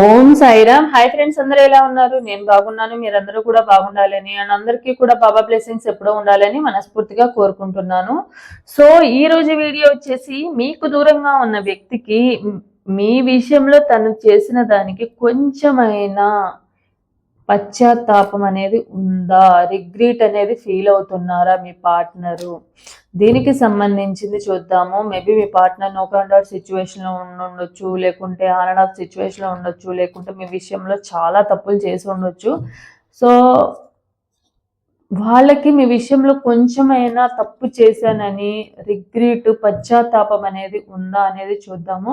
ఓం Sairam. Hi friends అందరూ ఎలా ఉన్నారు? నేను బాగున్నాను మీరందరూ కూడా బాగుండాలని అండ్ అందరికీ కూడా బాబా బ్లెస్సింగ్స్ ఎప్పుడూ ఉండాలని మనస్ఫూర్తిగా కోరుకుంటున్నాను. సో ఈ రోజు వీడియో వచ్చేసి మీకు దూరంగా ఉన్న వ్యక్తికి మీ విషయంలో తను చేసిన దానికి కొంచెమైనా పశ్చాత్తాపం అనేది ఉందా? రిగ్రీట్ అనేది ఫీల్ అవుతున్నారా మీ పార్ట్నరు? దీనికి సంబంధించింది చూద్దాము. మేబీ మీ పార్ట్నర్ నో అండ్ ఆఫ్ సిచ్యువేషన్లో ఉండొచ్చు లేకుంటే ఆన్ అండ్ ఆఫ్ సిచ్యువేషన్లో ఉండొచ్చు లేకుంటే మీ విషయంలో చాలా తప్పులు చేసి ఉండొచ్చు. సో వాళ్ళకి మీ విషయంలో కొంచెమైనా తప్పు చేశానని రిగ్రీట్ పశ్చాత్తాపం అనేది ఉందా అనేది చూద్దాము.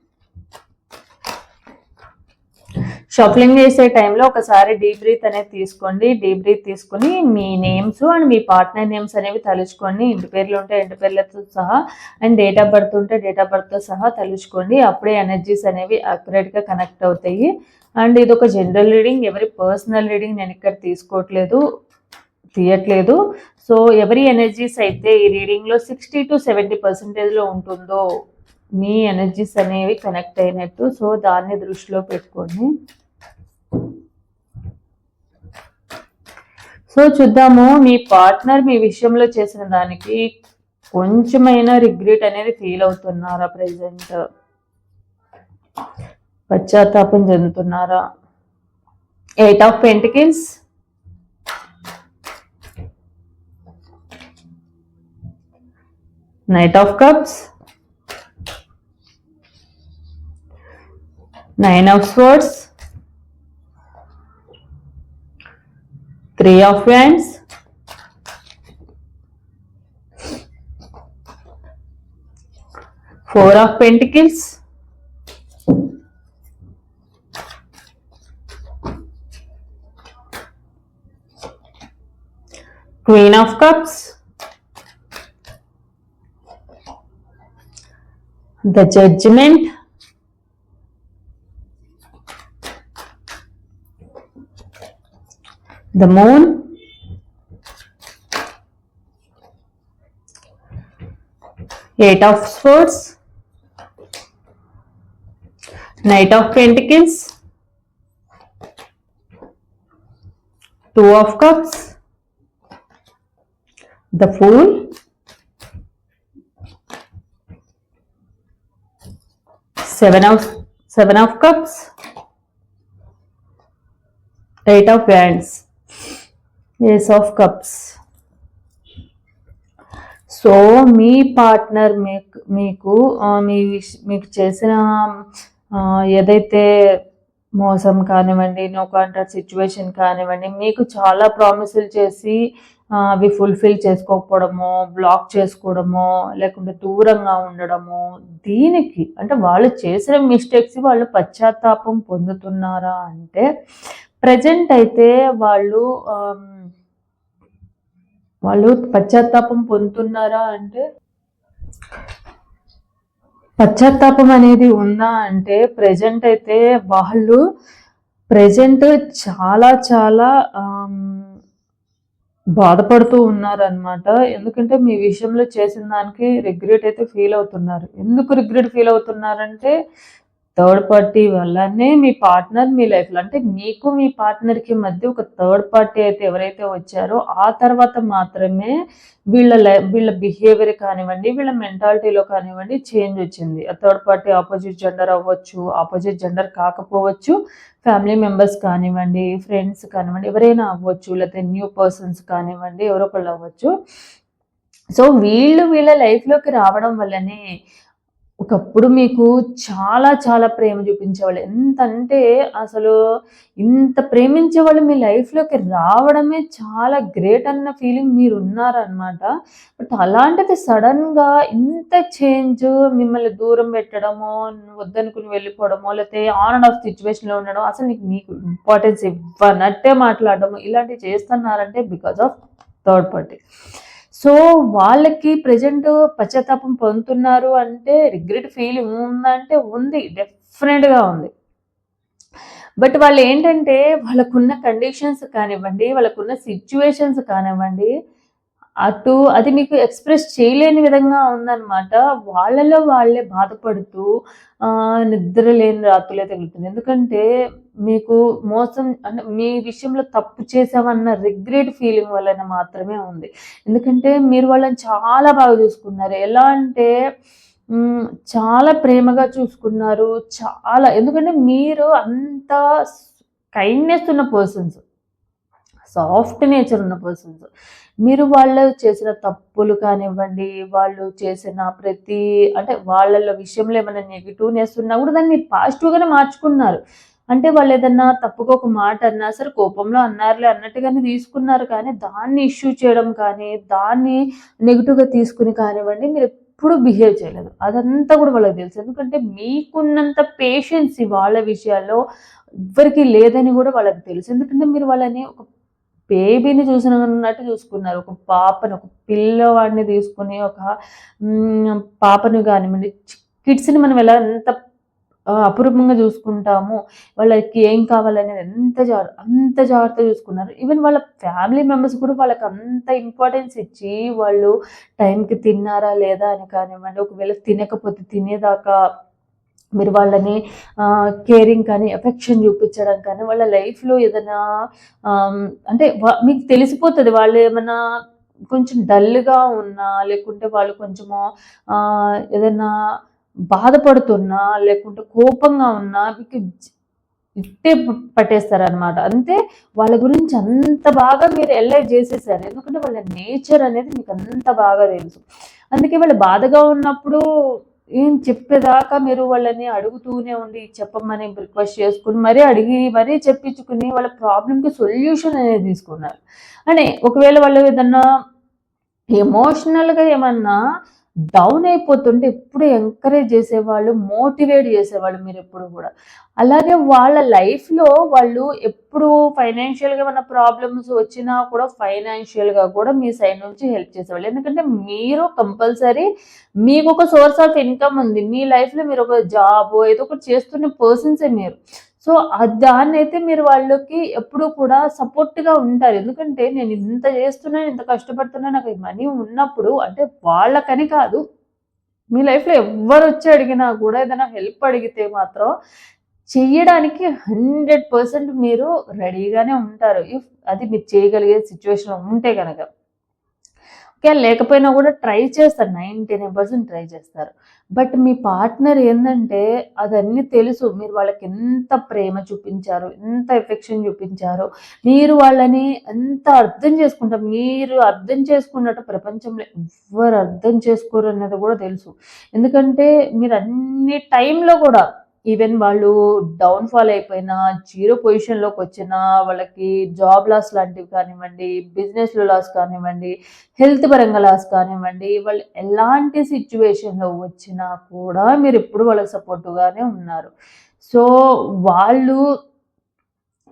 షఫలింగ్ చేసే టైంలో ఒకసారి డీప్ బ్రీత్ అనేది తీసుకోండి. డీప్ బ్రీత్ తీసుకుని మీ నేమ్స్ అండ్ మీ పార్ట్నర్ నేమ్స్ అనేవి తలుచుకోండి. ఇంటి పేర్లు ఉంటే ఇంటి పేర్లతో సహా అండ్ డేట్ ఆఫ్ బర్త్ ఉంటే డేట్ ఆఫ్ బర్త్తో సహా తలుచుకోండి. అప్పుడే ఎనర్జీస్ అనేవి అక్యురేట్గా కనెక్ట్ అవుతాయి. అండ్ ఇది ఒక జనరల్ రీడింగ్. ఎవరి పర్సనల్ రీడింగ్ నేను ఇక్కడ తీసుకోవట్లేదు తీయట్లేదు. సో ఎవరి ఎనర్జీస్ అయితే ఈ రీడింగ్లో సిక్స్టీ టు సెవెంటీ పర్సెంటేజ్లో ఉంటుందో మీ ఎనర్జీస్ అనేవి కనెక్ట్ అయినట్టు. సో దాన్ని దృష్టిలో పెట్టుకోండి. సో చూద్దాము మీ పార్ట్నర్ మీ విషయంలో చేసిన దానికి కొంచెమైనా రిగ్రెట్ అనేది ఫీల్ అవుతున్నారా ప్రెసెంట్ పశ్చాత్తాపం చెందుతున్నారా? Eight of pentacles knight of cups nine of swords three of wands. Four of pentacles. Queen of cups. The judgment. The moon. Eight of swords. Knight of pentacles. Two of cups. The fool. Seven of seven of cups. Eight of wands ace of cups so me partner మీకు మీకు మీ మీకు చేసిన ఏదైతే మోసం కానివ్వండి no contract situation కానివ్వండి మీకు చాలా ప్రామిసులు చేసి అవి ఫుల్ఫిల్ చేసుకోకపోవడము బ్లాక్ చేసుకోవడము లేకుంటే దూరంగా ఉండడము దీనికి అంటే వాళ్ళు చేసిన మిస్టేక్స్ వాళ్ళు పశ్చాత్తాపం పొందుతున్నారా అంటే ప్రజెంట్ అయితే వాళ్ళు వాళ్ళు పశ్చాత్తాపం పొందుతున్నారా అంటే పశ్చాత్తాపం అనేది ఉందా అంటే ప్రజెంట్ అయితే వాళ్ళు ప్రజెంట్ చాలా చాలా బాధపడుతూ బాధపడుతూ ఉన్నారనమాట ఎందుకంటే మీ విషయంలో చేసిన దానికి రిగ్రెట్ అయితే ఫీల్ అవుతున్నారు. ఎందుకు రిగ్రెట్ ఫీల్ అవుతున్నారంటే థర్డ్ పార్టీ వల్లనే మీ పార్ట్నర్ మీ లైఫ్లో అంటే మీకు మీ పార్ట్నర్కి మధ్య ఒక థర్డ్ పార్టీ అయితే ఎవరైతే వచ్చారో ఆ తర్వాత మాత్రమే వీళ్ళ లైఫ్ వీళ్ళ బిహేవియర్ కానివ్వండి వీళ్ళ మెంటాలిటీలో కానివ్వండి చేంజ్ వచ్చింది. ఆ థర్డ్ పార్టీ ఆపోజిట్ జెండర్ అవ్వచ్చు ఆపోజిట్ జెండర్ కాకపోవచ్చు ఫ్యామిలీ మెంబర్స్ కానివ్వండి ఫ్రెండ్స్ కానివ్వండి ఎవరైనా అవ్వచ్చు లేకపోతే న్యూ పర్సన్స్ కానివ్వండి ఎవరో ఒకళ్ళు అవ్వచ్చు. సో వీళ్ళు వీళ్ళ లైఫ్లోకి రావడం వల్లనే ఒకప్పుడు మీకు చాలా చాలా ప్రేమ చూపించేవాళ్ళు. ఎంత అంటే అసలు ఇంత ప్రేమించేవాళ్ళు మీ లైఫ్లోకి రావడమే చాలా గ్రేట్ అన్న ఫీలింగ్ మీరు ఉన్నారనమాట బట్ అలాంటిది సడన్గా ఇంత చేంజ్ మిమ్మల్ని దూరం పెట్టడమో వద్దనుకుని వెళ్ళిపోవడమో లేకపోతే ఆన్ అండ్ ఆఫ్ సిచ్యువేషన్లో ఉండడం అసలు నీకు మీకు ఇంపార్టెన్స్ ఇవ్వనట్టే మాట్లాడడము ఇలాంటివి చేస్తున్నారంటే because of third party so వాళ్ళకి ప్రజెంట్ పశ్చాత్తాపం పొందుతున్నారు అంటే రిగ్రెట్ ఫీలింగ్ ఉందంటే ఉంది డెఫినెట్గా ఉంది. బట్ వాళ్ళు ఏంటంటే వాళ్ళకున్న కండిషన్స్ కానివ్వండి వాళ్ళకున్న సిచ్యువేషన్స్ కానివ్వండి అటు అది మీకు ఎక్స్ప్రెస్ చేయలేని విధంగా ఉందన్నమాట. వాళ్ళలో వాళ్ళే బాధపడుతూ నిద్ర లేని రాత్రులే తగులుతుంది. ఎందుకంటే మీకు మోసం అంటే మీ విషయంలో తప్పు చేసామన్న రిగ్రెట్ ఫీలింగ్ వలన మాత్రమే ఉంది. ఎందుకంటే మీరు వాళ్ళని చాలా బాగా చూసుకున్నారు. ఎలా అంటే చాలా ప్రేమగా చూసుకున్నారు. చాలా ఎందుకంటే మీరు అంత కైండ్నెస్ ఉన్న పర్సన్స్ సాఫ్ట్ నేచర్ ఉన్న పర్సన్స్ మీరు వాళ్ళు చేసిన తప్పులు కానివ్వండి వాళ్ళు చేసిన ప్రతి అంటే వాళ్ళ విషయంలో ఏమైనా నెగిటివ్నెస్ ఉన్నా కూడా దాన్ని పాజిటివ్గానే మార్చుకున్నారు. అంటే వాళ్ళు ఏదన్నా తప్పుగా ఒక మాట అన్నా సరే కోపంలో అన్నారులే అన్నట్టుగానే తీసుకున్నారు కానీ దాన్ని ఇష్యూ చేయడం కానీ దాన్ని నెగిటివ్గా తీసుకుని కానివ్వండి మీరు ఎప్పుడు బిహేవ్ చేయలేదు. అదంతా కూడా వాళ్ళకి తెలుసు. ఎందుకంటే మీకున్నంత పేషెన్స్ వాళ్ళ విషయాల్లో ఎవ్వరికీ లేదని కూడా వాళ్ళకి తెలుసు. ఎందుకంటే మీరు వాళ్ళని ఒక బేబీని చూసినట్టు చూసుకున్నారు. ఒక పాపను ఒక పిల్లవాడిని తీసుకుని ఒక పాపను కానివ్వండి కిడ్స్ని మనం ఎలా ఎంత అపురూపంగా చూసుకుంటాము. వాళ్ళకి ఏం కావాలనేది ఎంత జాగ్రత్త అంత జాగ్రత్త చూసుకున్నారు. ఈవెన్ వాళ్ళ ఫ్యామిలీ మెంబర్స్ కూడా వాళ్ళకి అంత ఇంపార్టెన్స్ ఇచ్చి వాళ్ళు టైంకి తిన్నారా లేదా అని కానివ్వండి ఒకవేళ తినకపోతే తినేదాకా మీరు వాళ్ళని కేరింగ్ కానీ ఎఫెక్షన్ చూపించడం కానీ వాళ్ళ లైఫ్లో ఏదైనా అంటే మీకు తెలిసిపోతుంది వాళ్ళు ఏమైనా కొంచెం డల్గా ఉన్నా లేకుంటే వాళ్ళు కొంచెము ఏదైనా బాధపడుతున్నా లేకుంటే కోపంగా ఉన్నా మీకు ఇట్టే పట్టేస్తారనమాట అంతే వాళ్ళ గురించి అంత బాగా మీరు ఎల్లై చేసేసారు. ఎందుకంటే వాళ్ళ నేచర్ అనేది మీకు అంత బాగా తెలుసు. అందుకే వాళ్ళు బాధగా ఉన్నప్పుడు ఏం చెప్పేదాకా మీరు వాళ్ళని అడుగుతూనే ఉండి చెప్పమని రిక్వెస్ట్ చేసుకుని మరీ అడిగి మరీ చెప్పించుకుని వాళ్ళ ప్రాబ్లంకి సొల్యూషన్ అనేది తీసుకున్నారు. అని ఒకవేళ వాళ్ళు ఏదన్నా ఎమోషనల్గా ఏమన్నా డౌన్ అయిపోతుంటే ఎప్పుడు ఎంకరేజ్ చేసేవాళ్ళు మోటివేట్ చేసేవాళ్ళు మీరు ఎప్పుడు కూడా. అలాగే వాళ్ళ లైఫ్లో వాళ్ళు ఎప్పుడు ఫైనాన్షియల్గా ఏమైనా ప్రాబ్లమ్స్ వచ్చినా కూడా ఫైనాన్షియల్గా కూడా మీ సైడ్ నుంచి హెల్ప్ చేసేవాళ్ళు. ఎందుకంటే మీరు కంపల్సరీ మీకు ఒక సోర్స్ ఆఫ్ ఇన్కమ్ ఉంది. మీ లైఫ్లో మీరు ఒక జాబ్ ఏదో ఒకటి చేస్తున్న పర్సన్సే మీరు. సో దాన్ని అయితే మీరు వాళ్ళకి ఎప్పుడూ కూడా సపోర్ట్గా ఉంటారు. ఎందుకంటే నేను ఇంత చేస్తున్నాను ఇంత కష్టపడుతున్నా నాకు మనీ ఉన్నప్పుడు అంటే వాళ్ళకని కాదు మీ లైఫ్లో ఎవరు వచ్చి అడిగినా కూడా ఏదైనా హెల్ప్ అడిగితే మాత్రం చేయడానికి హండ్రెడ్ పర్సెంట్ మీరు రెడీగానే ఉంటారు. ఇఫ్ అది మీరు చేయగలిగే సిచ్యువేషన్ ఉంటే కనుక ఓకే లేకపోయినా కూడా ట్రై చేస్తారు. నైంటీ నైన్ పర్సెంట్ ట్రై చేస్తారు. బట్ మీ పార్ట్నర్ ఏంటంటే అదన్నీ తెలుసు. మీరు వాళ్ళకి ఎంత ప్రేమ చూపించారు ఎంత ఎఫెక్షన్ చూపించారు మీరు వాళ్ళని ఎంత అర్థం చేసుకుంటారు మీరు అర్థం చేసుకున్నట్టు ప్రపంచంలో ఎవ్వరు అర్థం చేసుకోరు అన్నది కూడా తెలుసు. ఎందుకంటే మీరు అన్ని టైంలో కూడా ఈవెన్ వాళ్ళు డౌన్ఫాల్ అయిపోయినా జీరో పొజిషన్లోకి వచ్చినా వాళ్ళకి జాబ్ లాస్ లాంటివి కానివ్వండి బిజినెస్లో లాస్ కానివ్వండి హెల్త్ పరంగా లాస్ కానివ్వండి వాళ్ళు ఎలాంటి సిచ్యువేషన్లో వచ్చినా కూడా మీరు ఎప్పుడు వాళ్ళకి సపోర్టుగానే ఉన్నారు. సో వాళ్ళు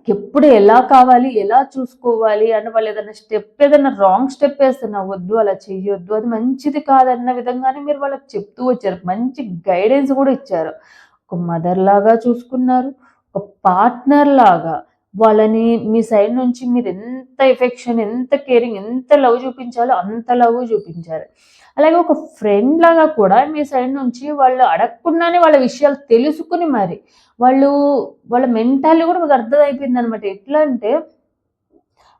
ఎప్పుడు ఎలా కావాలి ఎలా చూసుకోవాలి అని వాళ్ళు ఏదైనా స్టెప్ ఏదైనా రాంగ్ స్టెప్ వేస్తున్నా వద్దు అలా చేయొద్దు అది మంచిది కాదన్న విధంగానే మీరు వాళ్ళకి చెప్తూ వచ్చారు. మంచి గైడెన్స్ కూడా ఇచ్చారు. ఒక మదర్ లాగా చూసుకున్నారు. ఒక పార్ట్నర్ లాగా. వాళ్ళని మీ సైడ్ నుంచి మీరు ఎంత ఎఫెక్షన్ ఎంత కేరింగ్ ఎంత లవ్ చూపించాలో అంత లవ్ చూపించారు. అలాగే ఒక ఫ్రెండ్ లాగా కూడా మీ సైడ్ నుంచి వాళ్ళు అడగకుండానే వాళ్ళ విషయాలు తెలుసుకుని మరి వాళ్ళు వాళ్ళ మెంటాలిటీ కూడా మీకు అర్థం అయిపోయింది అనమాట ఎట్లా అంటే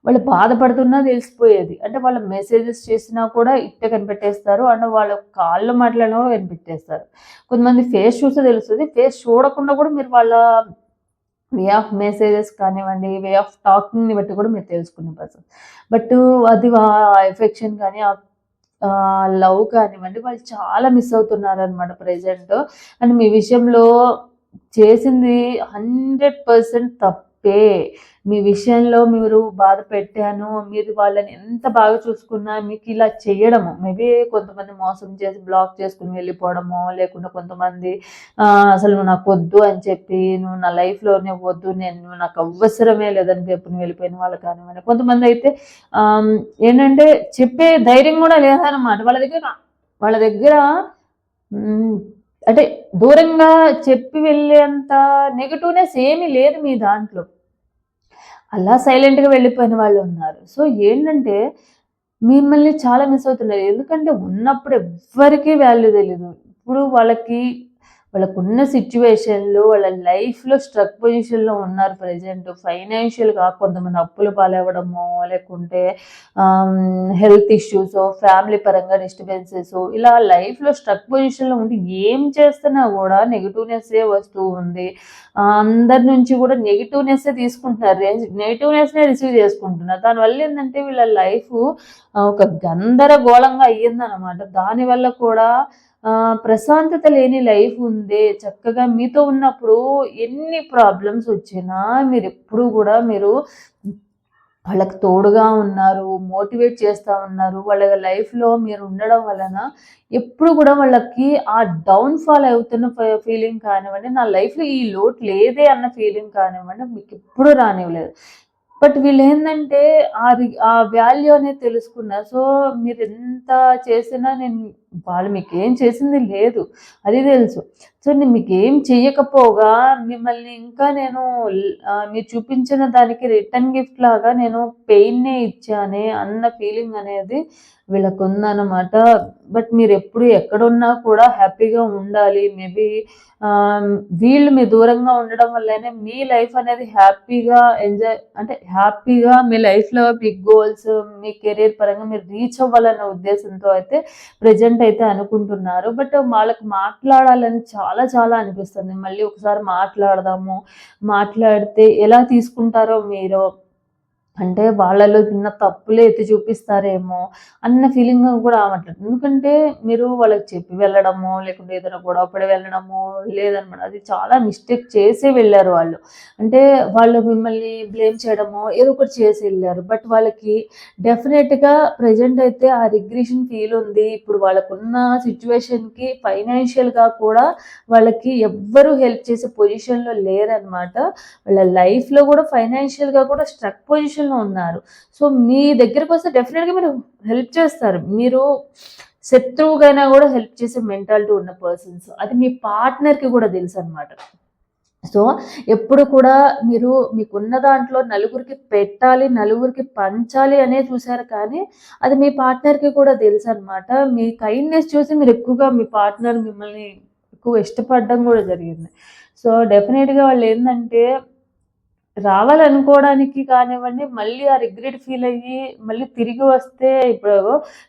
వాళ్ళు బాధపడుతున్నా తెలిసిపోయేది. అంటే వాళ్ళ మెసేజెస్ చేసినా కూడా ఇట్టే కనిపెట్టేస్తారు. అండ్ వాళ్ళ కాళ్ళు మాట్లాడినా కూడా కనిపెట్టేస్తారు. కొంతమంది ఫేస్ చూస్తే తెలుస్తుంది. ఫేస్ చూడకుండా కూడా మీరు వాళ్ళ వే ఆఫ్ మెసేజెస్ కానివ్వండి వే ఆఫ్ టాకింగ్ని బట్టి కూడా మీరు తెలుసుకునే పర్సన్ బట్ అది ఆ ఎఫెక్షన్ కానీ లవ్ కానివ్వండి వాళ్ళు చాలా మిస్ అవుతున్నారు అనమాట ప్రజెంట్ అండ్ మీ విషయంలో చేసింది హండ్రెడ్ పర్సెంట్ తప్పు. మీ విషయంలో మీరు బాధ పెట్టాను మీరు వాళ్ళని ఎంత బాగా చూసుకున్నా మీకు ఇలా చేయడము. మేబీ కొంతమంది మోసం చేసి బ్లాక్ చేసుకుని వెళ్ళిపోవడము లేకుండా కొంతమంది అసలు నువ్వు నాకు వద్దు అని చెప్పి నువ్వు నా లైఫ్లోనే వద్దు నేను నాకు అవసరమే లేదని చెప్పి నువ్వు వెళ్ళిపోయిన వాళ్ళు కానివ్వండి. కొంతమంది అయితే ఏంటంటే చెప్పే ధైర్యం కూడా లేదనమాట వాళ్ళ దగ్గర వాళ్ళ దగ్గర అంటే దూరంగా చెప్పి వెళ్ళేంత నెగటివ్నెస్ ఏమీ లేదు మీ దాంట్లో. అలా సైలెంట్గా వెళ్ళిపోయిన వాళ్ళు ఉన్నారు. సో ఏంటంటే మిమ్మల్ని చాలా మిస్ అవుతున్నారు ఎందుకంటే ఉన్నప్పుడు ఎవ్వరికీ వాల్యూ తెలియదు ఇప్పుడు వాళ్ళకి వాళ్ళకున్న సిచ్యువేషన్లో వాళ్ళ లైఫ్లో స్ట్రక్ పొజిషన్లో ఉన్నారు ప్రజెంట్ ఫైనాన్షియల్గా కొంతమంది అప్పులు పాలవ్వడమో లేకుంటే హెల్త్ ఇష్యూస్ ఫ్యామిలీ పరంగా డిస్టర్బెన్సెస్ ఇలా లైఫ్లో స్ట్రక్ పొజిషన్లో ఉండి ఏం చేస్తున్నా కూడా నెగిటివ్నెస్సే వస్తూ ఉంది. అందరి నుంచి కూడా నెగిటివ్నెస్ తీసుకుంటున్నారు. నెగిటివ్నెస్నే రిసీవ్ చేసుకుంటున్నారు. దానివల్ల ఏంటంటే వీళ్ళ లైఫ్ ఒక గందరగోళంగా అయ్యిందనమాట దానివల్ల కూడా ప్రశాంతత లేని లైఫ్ ఉంది. చక్కగా మీతో ఉన్నప్పుడు ఎన్ని ప్రాబ్లమ్స్ వచ్చినా మీరు ఎప్పుడు కూడా మీరు వాళ్ళకి తోడుగా ఉన్నారు మోటివేట్ చేస్తూ ఉన్నారు. వాళ్ళ లైఫ్లో మీరు ఉండడం వలన ఎప్పుడు కూడా వాళ్ళకి ఆ డౌన్ ఫాల్ అవుతున్న ఫీలింగ్ కానివ్వండి నా లైఫ్లో ఈ లోటు లేదే అన్న ఫీలింగ్ కానివ్వండి మీకు ఎప్పుడు రానివ్వలేదు. బట్ వీళ్ళు ఏంటంటే అది ఆ వాల్యూ అనేది తెలుసుకున్నారు. సో మీరు ఎంత చేసినా నేను వాళ్ళు మీకు ఏం చేసింది లేదు. అది తెలుసు. సో నేను మీకు ఏం చెయ్యకపోగా మిమ్మల్ని ఇంకా నేను మీరు చూపించిన దానికి రిటర్న్ గిఫ్ట్ లాగా నేను పెయిన్నే ఇచ్చానే అన్న ఫీలింగ్ అనేది వీళ్ళకు ఉందన్నమాట బట్ మీరు ఎప్పుడు ఎక్కడున్నా కూడా హ్యాపీగా ఉండాలి. మేబీ వీళ్ళు మీ దూరంగా ఉండడం వల్లనే మీ లైఫ్ అనేది హ్యాపీగా ఎంజాయ్ అంటే హ్యాపీగా మీ లైఫ్లో మీ గోల్స్ మీ కెరీర్ పరంగా మీరు రీచ్ అవ్వాలన్న ఉద్దేశంతో అయితే ప్రజెంట్ అయితే అనుకుంటున్నారు. బట్ వాళ్ళకి మాట్లాడాలని చాలా చాలా అనిపిస్తుంది. మళ్ళీ ఒకసారి మాట్లాడదాము. మాట్లాడితే ఎలా తీసుకుంటారో మీరు అంటే వాళ్ళలో చిన్న తప్పులే ఎత్తి చూపిస్తారేమో అన్న ఫీలింగ్ కూడా అవ్వట్లేదు ఎందుకంటే మీరు వాళ్ళకి చెప్పి వెళ్ళడమో లేకుంటే ఏదైనా కూడా అప్పుడే వెళ్ళడమో లేదనమాట. అది చాలా మిస్టేక్ చేసి వెళ్ళారు వాళ్ళు. అంటే వాళ్ళు మిమ్మల్ని బ్లేమ్ చేయడమో ఏదో ఒకటి చేసి వెళ్ళారు. బట్ వాళ్ళకి డెఫినెట్గా ప్రజెంట్ అయితే ఆ రిగ్రెషన్ ఫీల్ ఉంది. ఇప్పుడు వాళ్ళకున్న సిచ్యువేషన్కి ఫైనాన్షియల్గా కూడా వాళ్ళకి ఎవ్వరూ హెల్ప్ చేసే పొజిషన్లో లేరనమాట. వాళ్ళ లైఫ్లో కూడా ఫైనాన్షియల్గా కూడా స్ట్రక్ పొజిషన్ పొజిషన్లో ఉన్నారు. సో మీ దగ్గరకు వస్తే డెఫినెట్గా మీరు హెల్ప్ చేస్తారు. మీరు శత్రువుకైనా కూడా హెల్ప్ చేసే మెంటాలిటీ ఉన్న పర్సన్స్ అది మీ పార్ట్నర్కి కూడా తెలుసు అనమాట సో ఎప్పుడు కూడా మీరు మీకున్న దాంట్లో నలుగురికి పెట్టాలి నలుగురికి పంచాలి అనే చూసారు కానీ అది మీ పార్ట్నర్కి కూడా తెలుసు అనమాట మీ కైండ్నెస్ చూసి మీరు ఎక్కువగా మీ పార్ట్నర్ మిమ్మల్ని ఎక్కువ ఇష్టపడడం కూడా జరిగింది. సో డెఫినెట్గా వాళ్ళు ఏంటంటే రావాలనుకోవడానికి కానివ్వండి మళ్ళీ ఆ రిగ్రెట్ ఫీల్ అయ్యి మళ్ళీ తిరిగి వస్తే ఇప్పుడు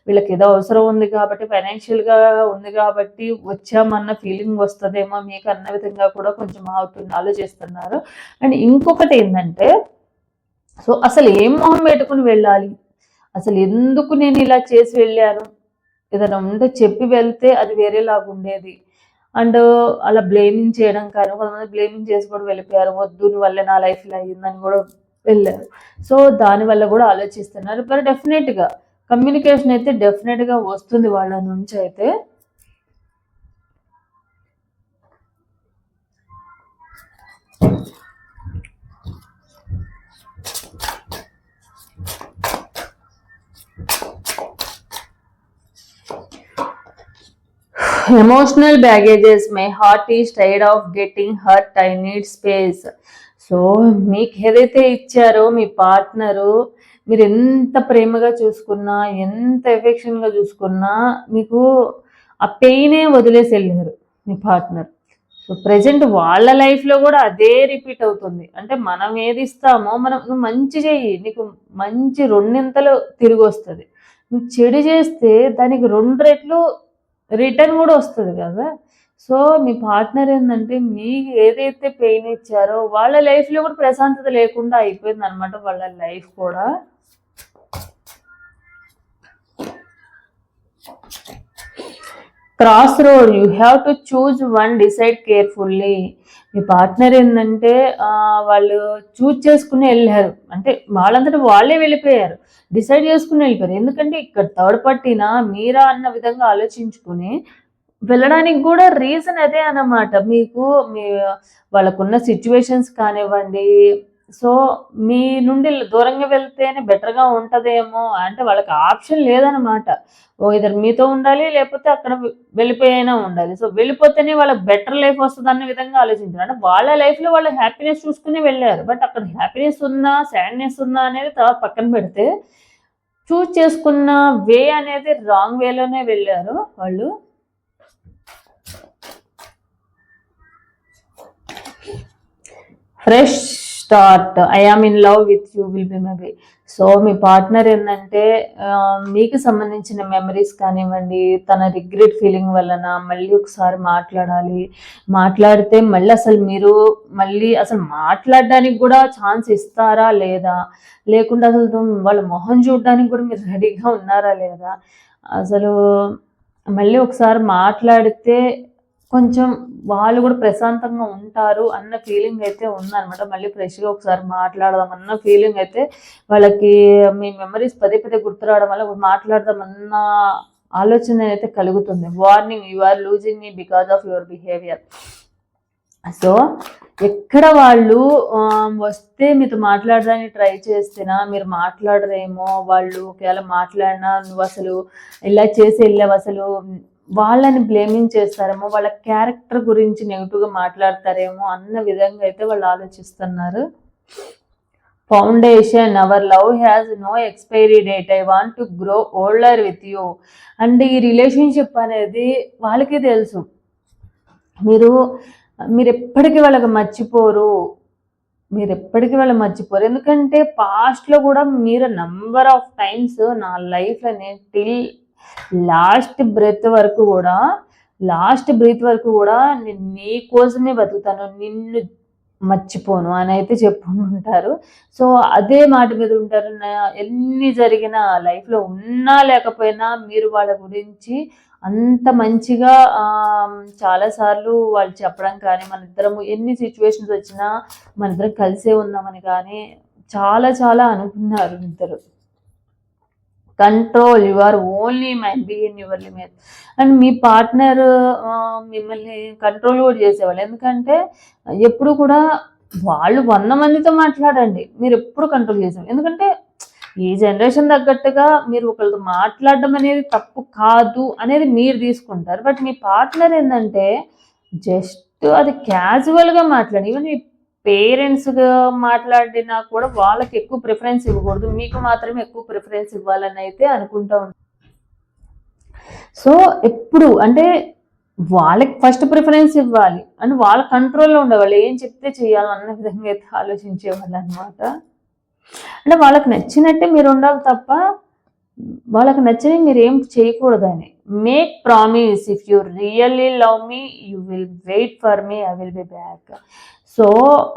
వీళ్ళకి ఏదో అవసరం ఉంది కాబట్టి ఫైనాన్షియల్గా ఉంది కాబట్టి వచ్చామన్న ఫీలింగ్ వస్తుందేమో మీకు అన్న విధంగా కూడా కొంచెం అవుతుంది ఆలోచిస్తున్నారు. అండ్ ఇంకొకటి ఏంటంటే సో అసలు ఏం మొహం పెట్టుకుని వెళ్ళాలి? అసలు ఎందుకు నేను ఇలా చేసి వెళ్ళాను? ఏదైనా ఉంటే చెప్పి వెళ్తే అది వేరేలాగా ఉండేది అండ్ అలా బ్లేమింగ్ చేయడం కానీ కొంతమంది బ్లేమింగ్ చేసి కూడా వెళ్ళిపోయారు వద్దు వల్ల నా లైఫ్ ఇలా అయ్యిందని కూడా వెళ్ళారు. సో దానివల్ల కూడా ఆలోచిస్తున్నారు. బట్ డెఫినెట్గా కమ్యూనికేషన్ అయితే డెఫినెట్గా వస్తుంది వాళ్ళ నుంచి అయితే. Emotional baggages my heart is tired of getting hurt I need space so మీకు ఏదైతే ఇచ్చారో మీ పార్ట్నరు మీరు ఎంత ప్రేమగా చూసుకున్నా ఎంత ఎఫెక్షన్గా చూసుకున్నా మీకు ఆ పెయినే వదిలేసి వెళ్ళారు మీ పార్ట్నర్ సో ప్రజెంట్ వాళ్ళ లైఫ్లో కూడా అదే రిపీట్ అవుతుంది. అంటే మనం ఏది ఇస్తామో మనం నువ్వు మంచి చెయ్యి నీకు మంచి రెండింతలు తిరిగి వస్తుంది. నువ్వు చెడు చేస్తే దానికి రెండు రెట్లు రిటర్న్ కూడా వస్తుంది కదా. సో మీ పార్ట్నర్ ఏంటంటే మీకు ఏదైతే పెయిన్ ఇచ్చారో వాళ్ళ లైఫ్లో కూడా ప్రశాంతత లేకుండా అయిపోయింది అనమాట వాళ్ళ లైఫ్ కూడా. Cross road you have to choose one decide carefully me partner ఏంటంటే వాళ్ళు చూజ్ చేసుకుని వెళ్ళారు. అంటే వాళ్ళంతటా వాళ్ళే వెళ్ళిపోయారు. డిసైడ్ చేసుకుని వెళ్ళిపోయారు. ఎందుకంటే ఇక్కడ థర్డ్ పార్టీనా మీరా అన్న విధంగా ఆలోచించుకుని వెళ్ళడానికి కూడా రీజన్ అదే అన్నమాట. మీకు మీ వాళ్ళకున్న సిచ్యువేషన్స్ కానివ్వండి సో మీ నుండి దూరంగా వెళ్తేనే బెటర్గా ఉంటుందేమో అంటే వాళ్ళకి ఆప్షన్ లేదనమాట ఓ ఇద్దరు మీతో ఉండాలి లేకపోతే అక్కడ వెళ్ళిపోయినా ఉండాలి. సో వెళ్ళిపోతేనే వాళ్ళకి బెటర్ లైఫ్ వస్తుంది అన్న విధంగా ఆలోచించారు. అంటే వాళ్ళ లైఫ్లో వాళ్ళ హ్యాపీనెస్ చూసుకుని వెళ్ళారు. బట్ అక్కడ హ్యాపీనెస్ ఉందా సాడ్నెస్ ఉందా అనేది తర్వాత పక్కన పెడితే చూస్ చేసుకున్న వే అనేది రాంగ్ వేలోనే వెళ్ళారు వాళ్ళు. Fresh start I am in love with you will be maybe so me partner ఏంటంటే మీకు సంబంధించిన మెమరీస్ కానివ్వండి తన రిగ్రెట్ ఫీలింగ్ వలన మళ్ళీ ఒకసారి మాట్లాడాలి. మాట్లాడితే మళ్ళీ అసలు మీరు మళ్ళీ అసలు మాట్లాడడానికి కూడా ఛాన్స్ ఇస్తారా లేదా? లేకుంటే అసలు వాళ్ళ మొహం చూడడానికి కూడా మీరు రెడీగా ఉన్నారా లేదా? అసలు మళ్ళీ ఒకసారి మాట్లాడితే కొంచెం వాళ్ళు కూడా ప్రశాంతంగా ఉంటారు అన్న ఫీలింగ్ అయితే ఉందన్నమాట. మళ్ళీ ఫ్రెష్గా ఒకసారి మాట్లాడదాం అన్న ఫీలింగ్ అయితే వాళ్ళకి మీ మెమరీస్ పదే పదే గుర్తురావడం వల్ల మాట్లాడదాం అన్న ఆలోచన అయితే కలుగుతుంది. Warning you are losing me because of your behaviour so ఎక్కడ వాళ్ళు వస్తే మీతో మాట్లాడడానికి ట్రై చేస్తేనా మీరు మాట్లాడరేమో వాళ్ళు ఒకవేళ మాట్లాడినా నువ్వు అసలు ఇలా చేసి వెళ్ళావు అసలు వాళ్ళని బ్లేమింగ్ చేస్తారేమో వాళ్ళ క్యారెక్టర్ గురించి నెగిటివ్గా మాట్లాడతారేమో అన్న విధంగా అయితే వాళ్ళు ఆలోచిస్తున్నారు. Foundation our love has no expiry date I want to grow older with you and ఈ రిలేషన్షిప్ అనేది వాళ్ళకే తెలుసు. మీరు మీరు ఎప్పటికీ వాళ్ళకి మర్చిపోరు. మీరు ఎప్పటికీ వాళ్ళు మర్చిపోరు. ఎందుకంటే పాస్ట్లో కూడా మీరు నంబర్ ఆఫ్ టైమ్స్ నా లైఫ్లోనే టిల్ లాస్ట్ బ్రెత్ వరకు కూడా లాస్ట్ బ్రీత్ వరకు కూడా నేను నీ కోసమే బతుకుతాను నిన్ను మర్చిపోను అని అయితే చెప్పుకుంటారు సో అదే మాట మీద ఉంటారు. నా- ఎన్ని జరిగినా లైఫ్లో ఉన్నా లేకపోయినా మీరు వాళ్ళ గురించి అంత మంచిగా చాలాసార్లు వాళ్ళు చెప్పడం కానీ మన ఇద్దరము ఎన్ని సిచ్యువేషన్స్ వచ్చినా మన ఇద్దరం కలిసే ఉందామని కానీ చాలా చాలా అనుకున్నారు ఇద్దరు. Control you are only mind be in your limit and me partner మిమ్మల్ని కంట్రోల్ కూడా చేసేవాళ్ళు. ఎందుకంటే ఎప్పుడు కూడా వాళ్ళు వంద మందితో మాట్లాడండి. మీరు ఎప్పుడు కంట్రోల్ చేసేవాళ్ళు. ఎందుకంటే ఈ జనరేషన్ తగ్గట్టుగా మీరు ఒకరితో మాట్లాడడం అనేది తప్పు కాదు అనేది మీరు తీసుకుంటారు. బట్ మీ పార్ట్నర్ ఏంటంటే జస్ట్ అది క్యాజువల్గా మాట్లాడి ఈవెన్ మీ పేరెంట్స్గా మాట్లాడినా కూడా వాళ్ళకి ఎక్కువ ప్రిఫరెన్స్ ఇవ్వకూడదు. మీకు మాత్రమే ఎక్కువ ప్రిఫరెన్స్ ఇవ్వాలని అయితే అనుకుంటా ఉంటాను సో ఎప్పుడు అంటే వాళ్ళకి ఫస్ట్ ప్రిఫరెన్స్ ఇవ్వాలి అని వాళ్ళ కంట్రోల్లో ఉండేవాళ్ళు. ఏం చెప్తే చేయాలి అన్న విధంగా అయితే ఆలోచించేవాళ్ళు అనమాట అంటే వాళ్ళకి నచ్చినట్టే మీరు ఉండాలి తప్ప వాళ్ళకి నచ్చని మీరు ఏం చేయకూడదని. Make promise if you really love me you will wait for me I will be back so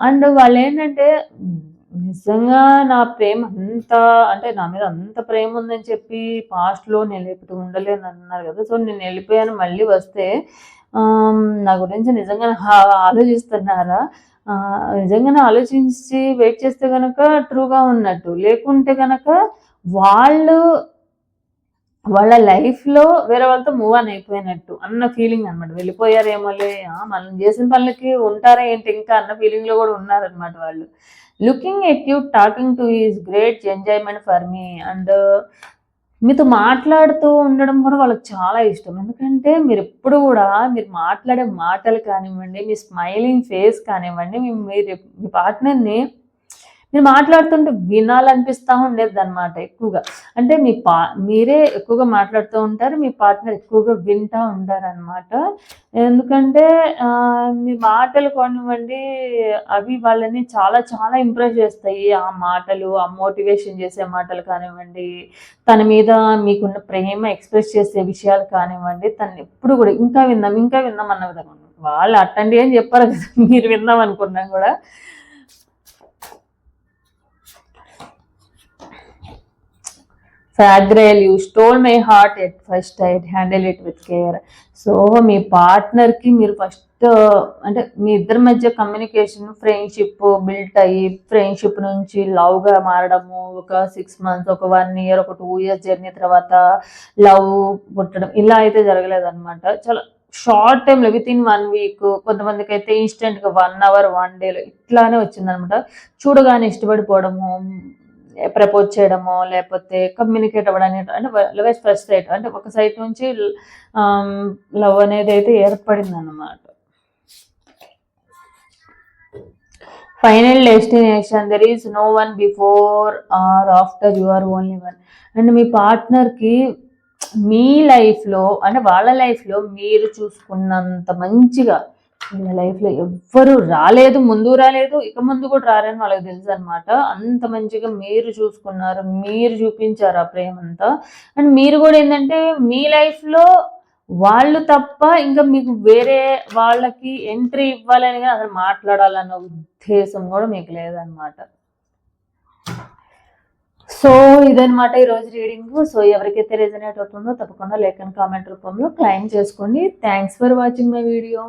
and వాళ్ళు ఏంటంటే నిజంగా నా ప్రేమ అంత అంటే నా మీద అంత ప్రేమ ఉందని చెప్పి పాస్ట్లో నేను లేకపోతే ఉండలేను అన్నారు కదా సో నేను వెళ్ళిపోయాను మళ్ళీ వస్తే నా గురించి నిజంగా ఆలోచిస్తున్నారా? నిజంగా నిజంగానే ఆలోచించి వెయిట్ చేస్తే కనుక ట్రూగా ఉన్నట్టు లేకుంటే కనుక వాళ్ళు వాళ్ళ లైఫ్లో వేరే వాళ్ళతో మూవ్ ఆన్ అయిపోయినట్టు అన్న ఫీలింగ్ అనమాట వెళ్ళిపోయారేమోలే మనం చేసిన పనులకి ఉంటారా ఏంటి ఇంకా అన్న ఫీలింగ్లో కూడా ఉన్నారనమాట వాళ్ళు. Looking at you talking to is great enjoyment for me and మీతో మాట్లాడుతూ ఉండడం కూడా వాళ్ళకి చాలా ఇష్టం. ఎందుకంటే మీరు ఎప్పుడు కూడా మీరు మాట్లాడే మాటలు కానివ్వండి మీ స్మైలింగ్ ఫేస్ కానివ్వండి మీ మీరు మీ పార్ట్నర్ని మీరు మాట్లాడుతుంటే వినాలనిపిస్తూ ఉండేది అనమాట ఎక్కువగా. అంటే మీ పా మీరే ఎక్కువగా మాట్లాడుతూ ఉంటారు మీ పార్ట్నర్ ఎక్కువగా వింటూ ఉంటారు అనమాట ఎందుకంటే మీ మాటలు కొనివ్వండి అవి వాళ్ళని చాలా చాలా ఇంప్రెస్ చేస్తాయి. ఆ మాటలు ఆ మోటివేషన్ చేసే మాటలు కానివ్వండి తన మీద మీకున్న ప్రేమ ఎక్స్ప్రెస్ చేసే విషయాలు కానివ్వండి తను ఎప్పుడు కూడా ఇంకా విందాం ఇంకా విందాం అన్న విధంగా వాళ్ళు అట్టండి అని చెప్పారు కదా మీరు విందాం అనుకున్నాం కూడా. Fragile you stole my heart at first I handle it with care so మీ పార్ట్నర్కి మీరు ఫస్ట్ అంటే మీ ఇద్దరి మధ్య కమ్యూనికేషన్ ఫ్రెండ్షిప్ బిల్ట్ అయ్యి ఫ్రెండ్షిప్ నుంచి లవ్గా మారడము ఒక సిక్స్ మంత్స్ ఒక వన్ ఇయర్ ఒక టూ ఇయర్స్ జర్నీ తర్వాత లవ్ పుట్టడం ఇలా అయితే జరగలేదన్నమాట. చాలా షార్ట్ టైంలో విత్ ఇన్ వన్ వీక్ కొంతమందికి అయితే ఇన్స్టెంట్గా వన్ అవర్ వన్ డేలో ఇట్లానే వచ్చిందనమాట చూడగానే ఇష్టపడిపోవడము ప్రపోజ్ చేయడము లేకపోతే కమ్యూనికేట్ అవ్వడం అంటే లవ్ ఫస్ట్ సైట్ అంటే ఒక సైట్ నుంచి లవ్ అనేది అయితే ఏర్పడింది అనమాట final destination there is no one before or after you are only one and మీ పార్ట్నర్కి మీ లైఫ్లో అంటే వాళ్ళ లైఫ్లో మీరు చూసుకున్నంత మంచిగా వీళ్ళ లైఫ్లో ఎవ్వరు రాలేదు ముందు రాలేదు ఇక ముందు కూడా రారని వాళ్ళకి తెలుసు అనమాట అంత మంచిగా మీరు చూసుకున్నారు మీరు చూపించారు ఆ ప్రేమ అంతా. అండ్ మీరు కూడా ఏంటంటే మీ లైఫ్లో వాళ్ళు తప్ప ఇంకా మీకు వేరే వాళ్ళకి ఎంట్రీ ఇవ్వాలని కానీ అసలు మాట్లాడాలన్న ఉద్దేశం కూడా మీకు లేదనమాట సో ఇదనమాట ఈ రోజు రీడింగ్. సో ఎవరికైతే రెజనేట్ అవుతుందో తప్పకుండా లేఖన్ కామెంట్ రూపంలో క్లైమ్ చేసుకోండి. Thanks for watching my video